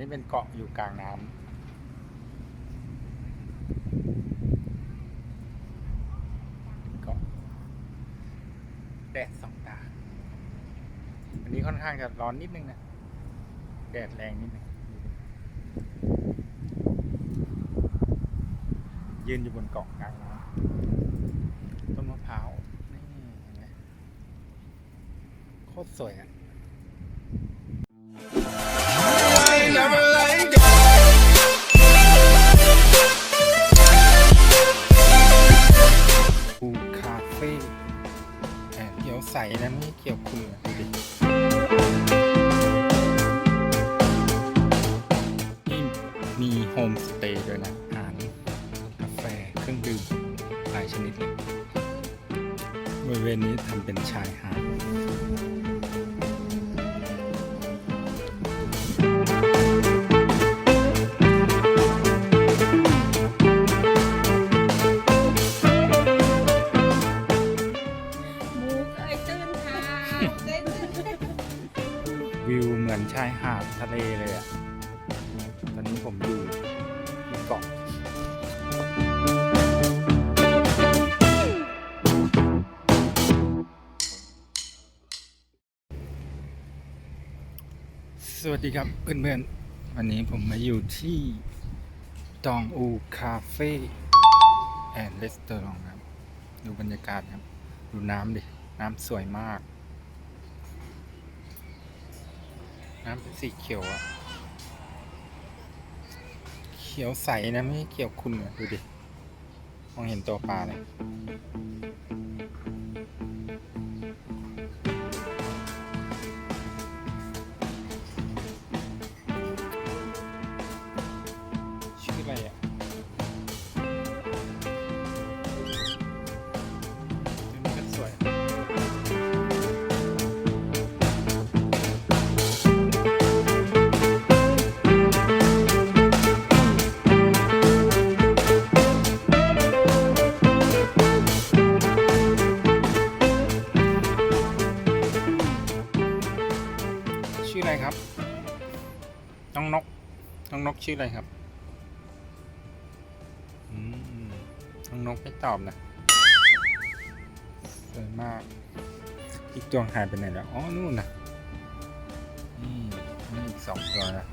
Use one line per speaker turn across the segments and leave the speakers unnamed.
นี่เป็นเกาะอยู่กลางน้ำเกาะแดดสองตาวันนี้ค่อนข้างจะร้อนนิดนึงนะ แดดแรงนิดนึง ยืนอยู่บนเกาะกลางน้ำต้นมะพร้าว นี่เห็นไหมโคตรสวยอะ ทะ
เล
เลยอะ ตอนนี้ผมอยู่ที่เกาะสวัสดีครับเพื่อนๆ วันนี้ผมมาอยู่ที่ตองอูคาเฟ่แอนด์รีสตอรองครับ ดูบรรยากาศครับ ดูน้ำดิ น้ำสวยมาก น้ำเป็นสีเขียวอะเขียวใสนะไม่เขียวขุ่นอะดูดิ มองเห็นตัวปลาเลย น้องนกชื่ออะไรครับอืมน้องนกไม่ตอบนะสวยมากอีกตัวหายไปไหนแล้ว อ๋อ นู่นนะนี่นี่อีกสองตัวนะ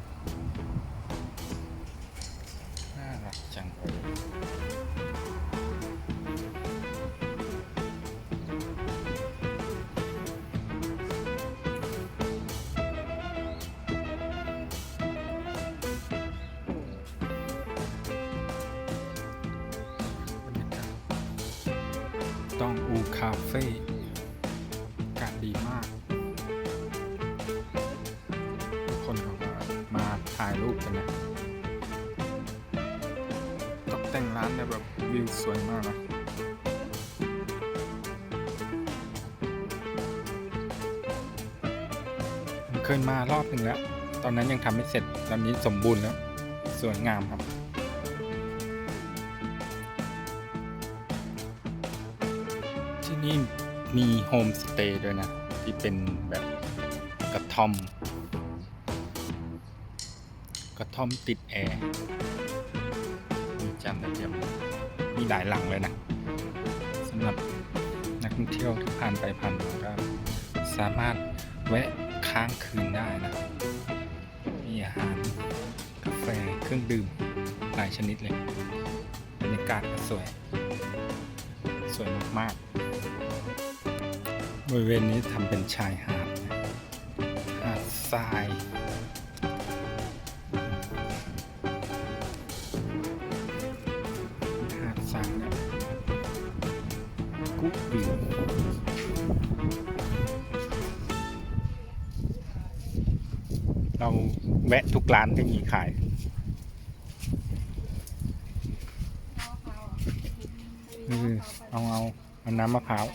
ต้องอูคาเฟ่กาศดีมาก ทุกคนเขาก็มาถ่ายรูปกันนะตกแต่งร้านเนี่ยแบบวิวสวยมากนะเคยมารอบหนึ่งแล้ว ตอนนั้นยังทำไม่เสร็จ ตอนนี้สมบูรณ์แล้ว สวยงามครับ นี่มีโฮมสเตย์ด้วยนะ ที่เป็นแบบกระท่อม กระท่อมติดแอร์มีจันทร์เทียมมีหลายหลังเลยนะสำหรับนักท่องเที่ยวที่ผ่านไปผ่านมาก็สามารถแวะค้างคืนได้นะ มีอาหารกาแฟเครื่องดื่มหลายชนิดเลยบรรยากาศก็สวย สวยมากๆ บริเวณนี้ทำเป็นชายหาดหาดทรายหาดทรายเนี่ยกุ๊กวิวเราแวะทุกร้านที่มีขาย เออเอาเอาเอาน้ำมะพร้าว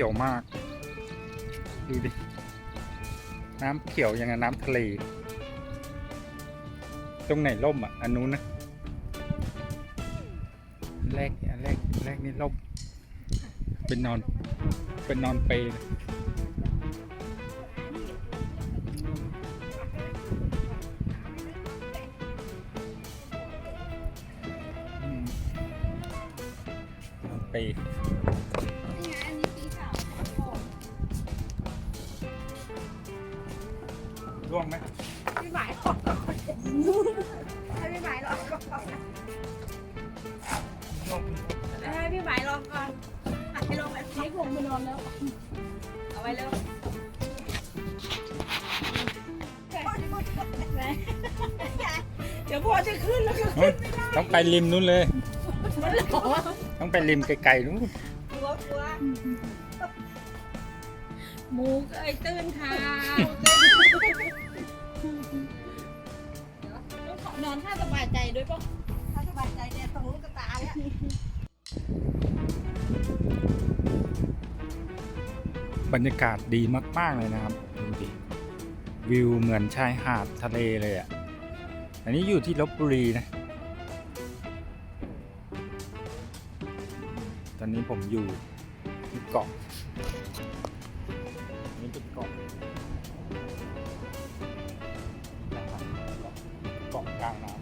ขียวมาก ดูดิ น้ำเขียวยังไงน้ำทะเล ตรงไหนล่มอะ อันนู้นนะแรกอันแรกแรกนี่ล่ม เป็นนอน เป็นนอนเปยอืมนอนเป
พี่หมายหรอกให้พี่หมายหรอกก่อน
ร่วง
ให้พี่หมายลองก่อนอะให้ลองแบบใช้ผมไปนอนแล้ว เอาไว้เร็วเดี๋ยวพ่อจะขึ้นแล้วก็
เฮ้ยต้องไปริมนู้นเลย
มันหลอ
ต้องไปริมไกลๆนู้น
กลัวกลัวหมูเอ้ยตื่นเท้าต้องขอ นอนถ้าสบายใจด้วยป่ะถ้าสบายใจเนี่ยตรงนู้นก็ตายแล้ว
บรรยากาศดีมาก ๆ เลยนะครับดูดิวิวเหมือนชายหาดทะเลเลยอะ อันนี้อยู่ที่ลบบุรีนะ ตอนนี้ผมอยู่ที่เกาะอันนี้เป็นเกาะางน้ำ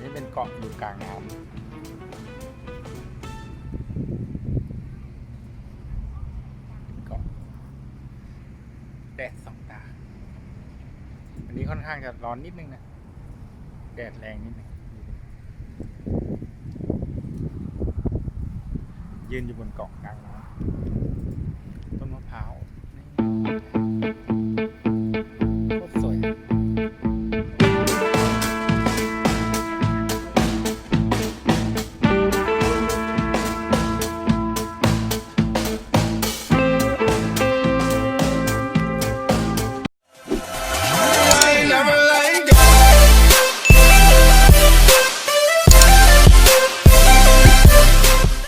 นี่เป็นเกาะอยู่กลางน้ำเกาะแดดสองตา อันนี้ค่อนข้างจะร้อนนิดนึงนะ แดดแรงนิดนึง ยืนอยู่บนเกาะกลางน้ำต้นมะพร้าว